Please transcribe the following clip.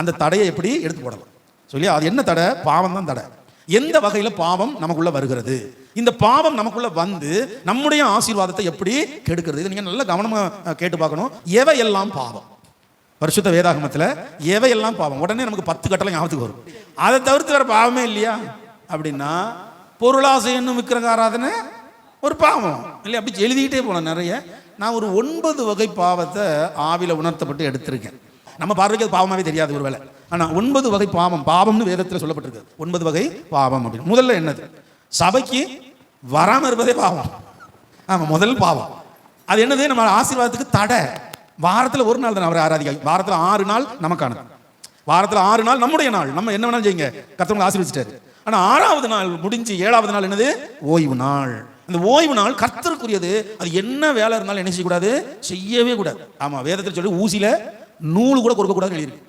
அந்த தடையை எப்படி எடுத்து போடலாம் சொல்லி அது என்ன தடை? பாவம் தான் தடை. எந்த வகையில் பாவம் நமக்குள்ள வருகிறது? இந்த பாவம் நமக்குள்ள வந்து நம்முடைய ஆசீர்வாதத்தை எப்படி கெடுக்கிறது? இது நீங்க நல்ல கவனமாக கேட்டு பார்க்கணும். எவையெல்லாம் பாவம்? பரிசுத்த வேதாகமத்தில் எவையெல்லாம் பாவம்? உடனே நமக்கு பத்து கட்டளை ஞாபகத்துக்கு வரும். அதை தவிர்த்து வேற பாவமே இல்லையா? அப்படின்னா பொருளாசை என்னும் விக்கிரக ஆராதனை ஒரு பாவம். இல்லையா? அப்படி எழுதிக்கிட்டே போகலாம் நிறைய. நான் ஒரு ஒன்பது வகை பாவத்தை ஆவில உணர்த்தப்பட்டு எடுத்திருக்கேன். நம்ம பார்வைக்கு அது பாவமாகவே தெரியாது ஒரு வேலை ஆனால் ஒன்பது வகை பாவம் பாவம்னு வேதத்தில் சொல்லப்பட்டிருக்கு. ஒன்பது வகை பாவம் அப்படின்னு. முதல்ல என்னது? சபைக்கு வராமல் இருப்பதே பாவம். ஆமாம் முதல் பாவம். அது என்னது? நம்ம ஆசீர்வாதத்துக்கு தடை. வாரத்தில் ஒரு நாள் தான் அவரை ஆராதிக்க வாரத்தில் ஆறு நாள் நமக்கானது. வாரத்தில் ஆறு நாள் நம்முடைய நாள். நம்ம என்ன வேணாலும் செய்யுங்க. கத்தவங்களை ஆசீர்வதிச்சிட்டாரு. ஆனால் ஆறாவது நாள் முடிஞ்சு ஏழாவது நாள் என்னது? ஓய்வு நாள். அந்த ஓய்வு நாள் கர்த்தருக்குரியது. அது என்ன வேலை இருந்தாலும் என்ன செய்யக்கூடாது? செய்யவே கூடாது. ஆமாம் வேதத்தில் சொல்லி ஊசியில் நூல் கூட கொடுக்கக்கூடாதுன்னு எழுதியிருக்கு.